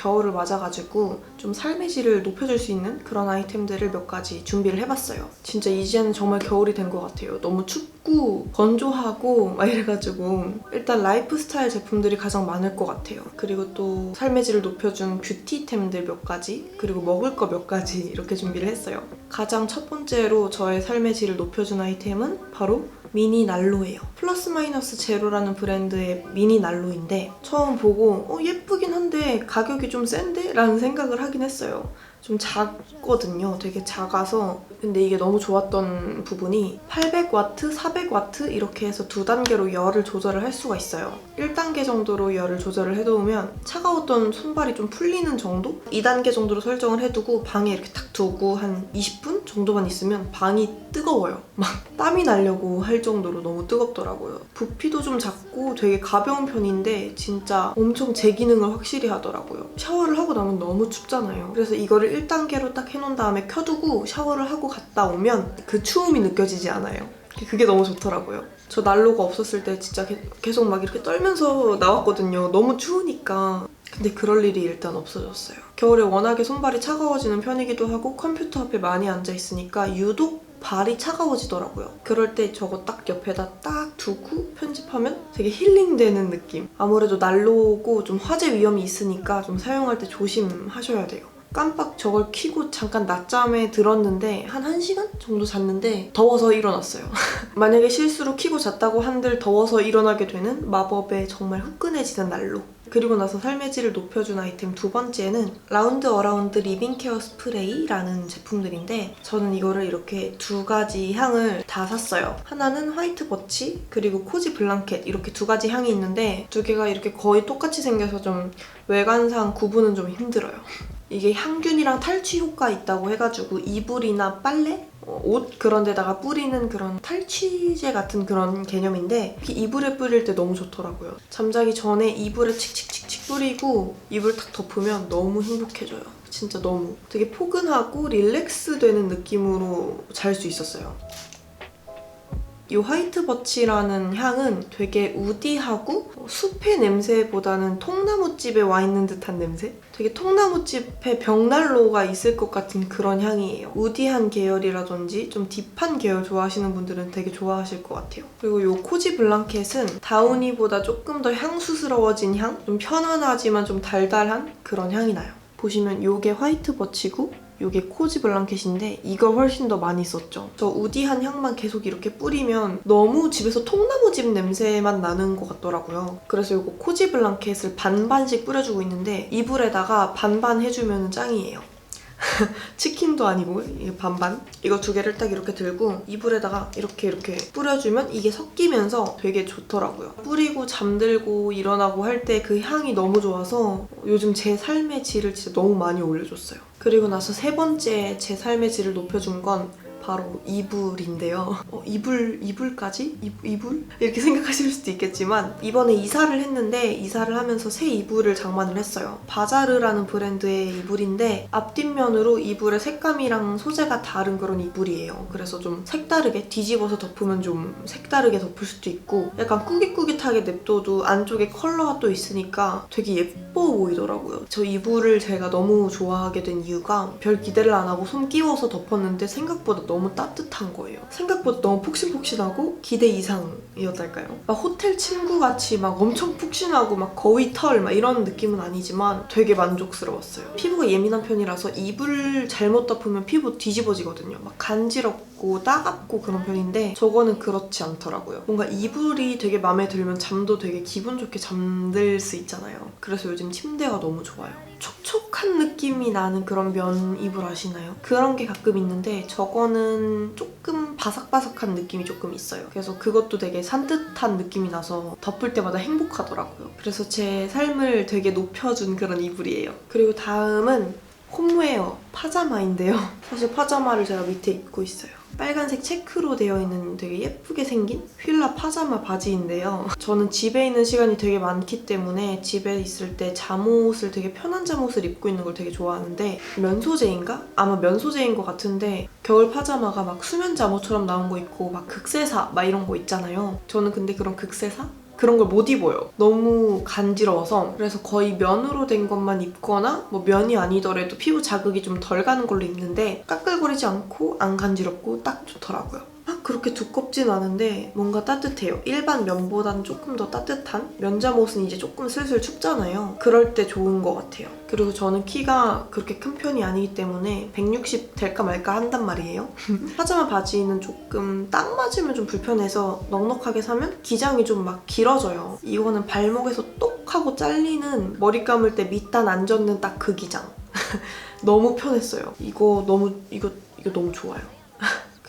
겨울을 맞아가지고 좀 삶의 질을 높여줄 수 있는 그런 아이템들을 몇 가지 준비를 해봤어요. 진짜 이제는 정말 겨울이 된 것 같아요. 너무 춥고 건조하고 막 이래가지고 일단 라이프 스타일 제품들이 가장 많을 것 같아요. 그리고 또 삶의 질을 높여준 뷰티템들 몇 가지 그리고 먹을 거 몇 가지 이렇게 준비를 했어요. 가장 첫 번째로 저의 삶의 질을 높여준 아이템은 바로 미니 난로예요. 플러스 마이너스 제로라는 브랜드의 미니 난로인데 처음 보고 어, 예쁘긴 한데 가격이 좀 센데? 라는 생각을 하긴 했어요. 좀 작거든요. 되게 작아서. 근데 이게 너무 좋았던 부분이 800와트, 400와트 이렇게 해서 두 단계로 열을 조절을 할 수가 있어요. 1단계 정도로 열을 조절을 해놓으면 차가웠던 손발이 좀 풀리는 정도? 2단계 정도로 설정을 해두고 방에 이렇게 딱 두고 한 20분 정도만 있으면 방이 뜨거워요. 막 땀이 나려고 할 정도로 너무 뜨겁더라고요. 부피도 좀 작고 되게 가벼운 편인데 진짜 엄청 제 기능을 확실히 하더라고요. 샤워를 하고 나면 너무 춥잖아요. 그래서 이거를 1단계로 딱 해놓은 다음에 켜두고 샤워를 하고 갔다 오면 그 추움이 느껴지지 않아요. 그게 너무 좋더라고요. 저 난로가 없었을 때 진짜 게- 계속 막 이렇게 떨면서 나왔거든요. 너무 추우니까. 근데 그럴 일이 일단 없어졌어요. 겨울에 워낙에 손발이 차가워지는 편이기도 하고 컴퓨터 앞에 많이 앉아 있으니까 유독 발이 차가워지더라고요. 그럴 때 저거 딱 옆에다 딱 두고 편집하면 되게 힐링되는 느낌. 아무래도 난로고 좀 화재 위험이 있으니까 좀 사용할 때 조심하셔야 돼요. 깜빡 저걸 켜고 잠깐 낮잠에 들었는데 한 1시간 정도 잤는데 더워서 일어났어요. 만약에 실수로 켜고 잤다고 한들 더워서 일어나게 되는 마법의 정말 후끈해지는 난로. 그리고 나서 삶의 질을 높여준 아이템 두 번째는 라운드 어라운드 리빙 케어 스프레이라는 제품들인데 저는 이거를 이렇게 두 가지 향을 다 샀어요. 하나는 화이트 버치 그리고 코지 블랑켓 이렇게 두 가지 향이 있는데 두 개가 이렇게 거의 똑같이 생겨서 좀 외관상 구분은 좀 힘들어요. 이게 향균이랑 탈취 효과 있다고 해가지고 이불이나 빨래, 어, 옷 그런 데다가 뿌리는 그런 탈취제 같은 그런 개념인데 이불에 뿌릴 때 너무 좋더라고요. 잠자기 전에 이불에 칙칙칙칙 뿌리고 이불 탁 덮으면 너무 행복해져요. 진짜 너무 되게 포근하고 릴렉스 되는 느낌으로 잘 수 있었어요. 이 화이트 버치라는 향은 되게 우디하고 숲의 냄새보다는 통나무집에 와 있는 듯한 냄새? 되게 통나무집에 벽난로가 있을 것 같은 그런 향이에요. 우디한 계열이라든지 좀 딥한 계열 좋아하시는 분들은 되게 좋아하실 것 같아요. 그리고 이 코지 블랑켓은 다우니보다 조금 더 향수스러워진 향? 좀 편안하지만 좀 달달한 그런 향이 나요. 보시면 이게 화이트 버치고 이게 코지 블랑켓인데 이걸 훨씬 더 많이 썼죠. 저 우디한 향만 계속 이렇게 뿌리면 너무 집에서 통나무집 냄새만 나는 것 같더라고요. 그래서 이거 코지 블랑켓을 반반씩 뿌려주고 있는데 이불에다가 반반 해주면 짱이에요. 치킨도 아니고 반반 이거 두 개를 딱 이렇게 들고 이불에다가 이렇게 이렇게 뿌려주면 이게 섞이면서 되게 좋더라고요 뿌리고 잠들고 일어나고 할 때 그 향이 너무 좋아서 요즘 제 삶의 질을 진짜 너무 많이 올려줬어요 그리고 나서 세 번째 제 삶의 질을 높여준 건 바로 이불인데요. 어, 이불, 이불까지? 이, 이불? 이렇게 생각하실 수도 있겠지만 이번에 이사를 했는데 이사를 하면서 새 이불을 장만을 했어요. 바자르라는 브랜드의 이불인데 앞뒷면으로 이불의 색감이랑 소재가 다른 그런 이불이에요. 그래서 좀 색다르게 뒤집어서 덮으면 좀 색다르게 덮을 수도 있고 약간 꾸깃꾸깃하게 냅둬도 안쪽에 컬러가 또 있으니까 되게 예뻐 보이더라고요. 저 이불을 제가 너무 좋아하게 된 이유가 별 기대를 안 하고 손 끼워서 덮었는데 생각보다 너무 따뜻한 거예요. 생각보다 너무 폭신폭신하고 기대 이상이었달까요? 막 호텔 침구 같이 막 엄청 푹신하고 막 거의 털막 이런 느낌은 아니지만 되게 만족스러웠어요. 피부가 예민한 편이라서 이불 잘못 덮으면 피부 뒤집어지거든요. 막 간지럽고 따갑고 그런 편인데 저거는 그렇지 않더라고요. 뭔가 이불이 되게 마음에 들면 잠도 되게 기분 좋게 잠들 수 있잖아요. 그래서 요즘 침대가 너무 좋아요. 촉촉한 느낌이 나는 그런 면 이불 아시나요? 그런 게 가끔 있는데 저거는 조금 바삭바삭한 느낌이 조금 있어요. 그래서 그것도 되게 산뜻한 느낌이 나서 덮을 때마다 행복하더라고요. 그래서 제 삶을 되게 높여준 그런 이불이에요. 그리고 다음은 홈웨어 파자마인데요. 사실 파자마를 제가 밑에 입고 있어요. 빨간색 체크로 되어 있는 되게 예쁘게 생긴 휠라 파자마 바지인데요. 저는 집에 있는 시간이 되게 많기 때문에 집에 있을 때 잠옷을 되게 편한 잠옷을 입고 있는 걸 되게 좋아하는데 면 소재인가? 아마 면 소재인 것 같은데 겨울 파자마가 막 수면 잠옷처럼 나온 거 있고 막 극세사 막 이런 거 있잖아요. 저는 근데 그런 극세사? 그런 걸 못 입어요. 너무 간지러워서 그래서 거의 면으로 된 것만 입거나 뭐 면이 아니더라도 피부 자극이 좀 덜 가는 걸로 입는데 까끌거리지 않고 안 간지럽고 딱 좋더라고요. 막 그렇게 두껍진 않은데 뭔가 따뜻해요. 일반 면보단 조금 더 따뜻한? 면잠옷은 이제 조금 슬슬 춥잖아요. 그럴 때 좋은 것 같아요. 그리고 저는 키가 그렇게 큰 편이 아니기 때문에 160 될까 말까 한단 말이에요. 파자마 바지는 조금 딱 맞으면 좀 불편해서 넉넉하게 사면 기장이 좀 막 길어져요. 이거는 발목에서 똑 하고 잘리는 머리 감을 때 밑단 안 젖는 딱 그 기장. 너무 편했어요. 이거 너무 이거 이거 너무 좋아요.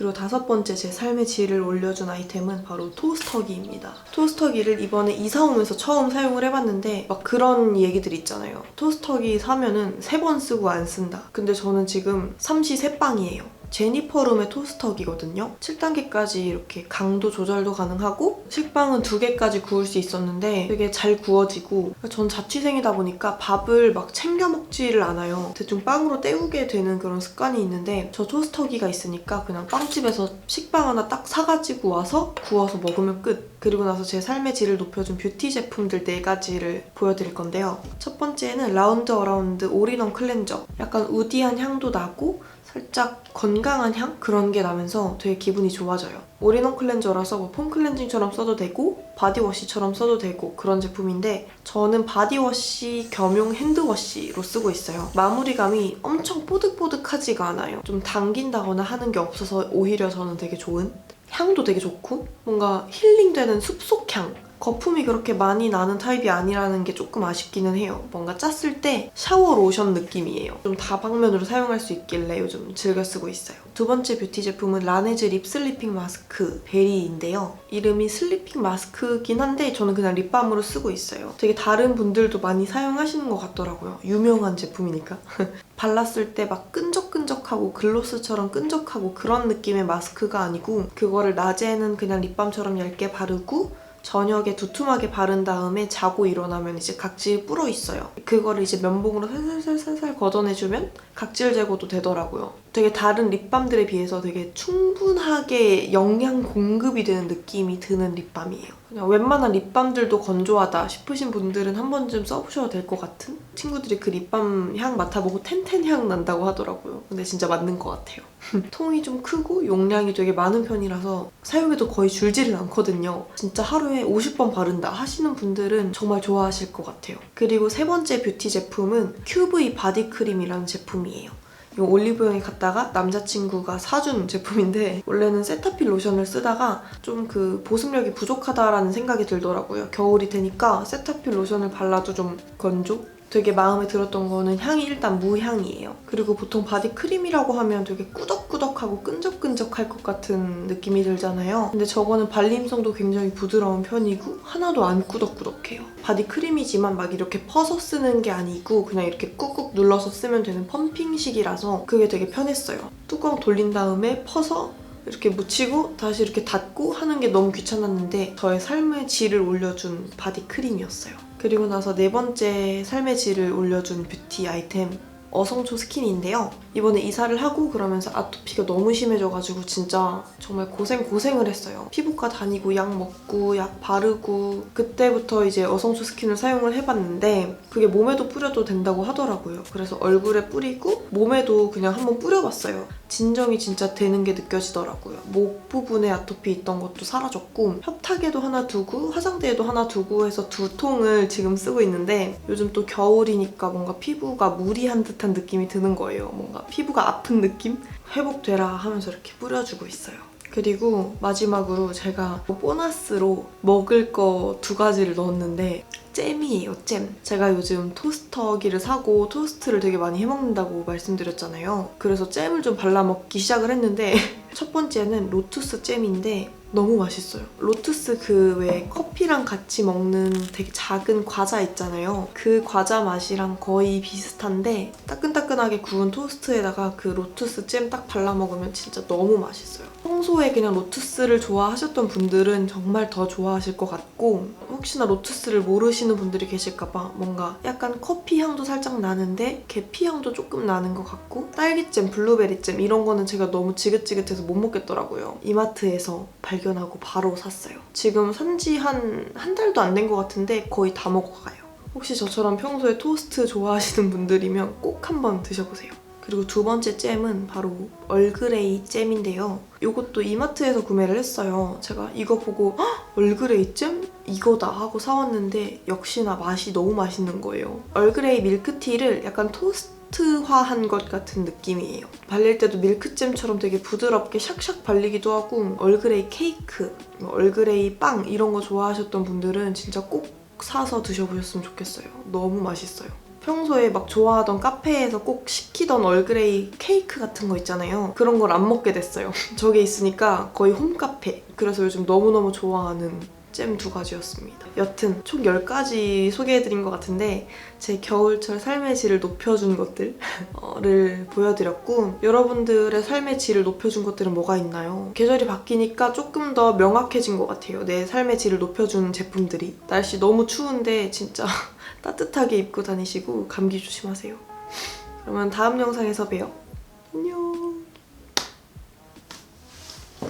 그리고 다섯 번째 제 삶의 질을 올려준 아이템은 바로 토스터기입니다. 토스터기를 이번에 이사 오면서 처음 사용을 해봤는데 막 그런 얘기들 있잖아요. 토스터기 사면은 세 번 쓰고 안 쓴다. 근데 저는 지금 삼시 세빵이에요. 제니퍼룸의 토스터기거든요. 7단계까지 이렇게 강도 조절도 가능하고 식빵은 2개까지 구울 수 있었는데 되게 잘 구워지고 전 자취생이다 보니까 밥을 막 챙겨 먹지를 않아요. 대충 빵으로 때우게 되는 그런 습관이 있는데 저 토스터기가 있으니까 그냥 빵집에서 식빵 하나 딱 사가지고 와서 구워서 먹으면 끝. 그리고 나서 제 삶의 질을 높여준 뷰티 제품들 4가지를 보여드릴 건데요. 첫 번째는 라운드 어라운드 올인원 클렌저. 약간 우디한 향도 나고 살짝 건강한 향? 그런 게 나면서 되게 기분이 좋아져요. 올인원 클렌저라서 뭐 폼 클렌징처럼 써도 되고 바디워시처럼 써도 되고 그런 제품인데 저는 바디워시 겸용 핸드워시로 쓰고 있어요. 마무리감이 엄청 뽀득뽀득하지가 않아요. 좀 당긴다거나 하는 게 없어서 오히려 저는 되게 좋은? 향도 되게 좋고 뭔가 힐링되는 숲속향 거품이 그렇게 많이 나는 타입이 아니라는 게 조금 아쉽기는 해요. 뭔가 짰을 때 샤워 로션 느낌이에요. 좀 다방면으로 사용할 수 있길래 요즘 즐겨 쓰고 있어요. 두 번째 뷰티 제품은 라네즈 립 슬리핑 마스크 베리인데요. 이름이 슬리핑 마스크긴 한데 저는 그냥 립밤으로 쓰고 있어요. 되게 다른 분들도 많이 사용하시는 것 같더라고요. 유명한 제품이니까. 발랐을 때 막 끈적끈적하고 글로스처럼 끈적하고 그런 느낌의 마스크가 아니고 그거를 낮에는 그냥 립밤처럼 얇게 바르고 저녁에 두툼하게 바른 다음에 자고 일어나면 이제 각질 불어 있어요. 그거를 이제 면봉으로 살살살살 걷어내주면 각질 제거도 되더라고요. 되게 다른 립밤들에 비해서 되게 충분하게 영양 공급이 되는 느낌이 드는 립밤이에요. 그냥 웬만한 립밤들도 건조하다 싶으신 분들은 한 번쯤 써보셔도 될 것 같은? 친구들이 그 립밤 향 맡아보고 텐텐 향 난다고 하더라고요. 근데 진짜 맞는 것 같아요. 통이 좀 크고 용량이 되게 많은 편이라서 사용해도 거의 줄지를 않거든요. 진짜 하루에 50번 바른다 하시는 분들은 정말 좋아하실 것 같아요. 그리고 세 번째 뷰티 제품은 QV 바디크림이라는 제품이에요. 이거 올리브영에 갔다가 남자친구가 사준 제품인데 원래는 세타필 로션을 쓰다가 좀 그 보습력이 부족하다라는 생각이 들더라고요. 겨울이 되니까 세타필 로션을 발라도 좀 건조? 되게 마음에 들었던 거는 향이 일단 무향이에요. 그리고 보통 바디 크림이라고 하면 되게 꾸덕꾸덕하고 끈적끈적할 것 같은 느낌이 들잖아요. 근데 저거는 발림성도 굉장히 부드러운 편이고 하나도 안 꾸덕꾸덕해요. 바디 크림이지만 막 이렇게 퍼서 쓰는 게 아니고 그냥 이렇게 꾹꾹 눌러서 쓰면 되는 펌핑식이라서 그게 되게 편했어요. 뚜껑 돌린 다음에 퍼서 이렇게 묻히고 다시 이렇게 닫고 하는 게 너무 귀찮았는데 저의 삶의 질을 올려준 바디 크림이었어요. 그리고 나서 네 번째 삶의 질을 올려준 뷰티 아이템 어성초 스킨인데요. 이번에 이사를 하고 그러면서 아토피가 너무 심해져가지고 진짜 정말 고생 고생을 했어요. 피부과 다니고 약 먹고 약 바르고 그때부터 이제 어성초 스킨을 사용을 해봤는데 그게 몸에도 뿌려도 된다고 하더라고요. 그래서 얼굴에 뿌리고 몸에도 그냥 한번 뿌려봤어요. 진정이 진짜 되는 게 느껴지더라고요. 목 부분에 아토피 있던 것도 사라졌고 협탁에도 하나 두고 화장대에도 하나 두고 해서 두 통을 지금 쓰고 있는데 요즘 또 겨울이니까 뭔가 피부가 무리한 듯한 느낌이 드는 거예요. 뭔가 피부가 아픈 느낌? 회복되라 하면서 이렇게 뿌려주고 있어요. 그리고 마지막으로 제가 보너스로 먹을 거 두 가지를 넣었는데 잼이에요, 잼. 제가 요즘 토스터기를 사고 토스트를 되게 많이 해먹는다고 말씀드렸잖아요. 그래서 잼을 좀 발라먹기 시작을 했는데 첫 번째는 로투스 잼인데 너무 맛있어요. 로투스 그 왜 커피랑 같이 먹는 되게 작은 과자 있잖아요. 그 과자 맛이랑 거의 비슷한데 따끈따끈하게 구운 토스트에다가 그 로투스 잼 딱 발라 먹으면 진짜 너무 맛있어요. 평소에 그냥 로투스를 좋아하셨던 분들은 정말 더 좋아하실 것 같고 혹시나 로투스를 모르시 는 분들이 계실까봐 뭔가 약간 커피 향도 살짝 나는데 계피 향도 조금 나는 것 같고 딸기잼, 블루베리잼 이런 거는 제가 너무 지긋지긋해서 못 먹겠더라고요. 이마트에서 발견하고 바로 샀어요. 지금 산지 한 한 달도 안 된 것 같은데 거의 다 먹어가요. 혹시 저처럼 평소에 토스트 좋아하시는 분들이면 꼭 한번 드셔보세요. 그리고 두 번째 잼은 바로 얼그레이 잼인데요. 이것도 이마트에서 구매를 했어요. 제가 이거 보고 "헉, 얼그레이 잼? 이거다 하고 사왔는데 역시나 맛이 너무 맛있는 거예요. 얼그레이 밀크티를 약간 토스트화한 것 같은 느낌이에요. 발릴 때도 밀크잼처럼 되게 부드럽게 샥샥 발리기도 하고 얼그레이 케이크, 뭐 얼그레이 빵 이런 거 좋아하셨던 분들은 진짜 꼭 사서 드셔보셨으면 좋겠어요. 너무 맛있어요. 평소에 막 좋아하던 카페에서 꼭 시키던 얼그레이 케이크 같은 거 있잖아요. 그런 걸 안 먹게 됐어요. 저게 있으니까 거의 홈카페. 그래서 요즘 너무너무 좋아하는 잼 두 가지였습니다. 여튼 총 10가지 소개해드린 것 같은데 제 겨울철 삶의 질을 높여준 것들을 보여드렸고 여러분들의 삶의 질을 높여준 것들은 뭐가 있나요? 계절이 바뀌니까 조금 더 명확해진 것 같아요. 내 삶의 질을 높여준 제품들이. 날씨 너무 추운데 진짜 따뜻하게 입고 다니시고 감기 조심하세요. 그러면 다음 영상에서 봬요. 안녕.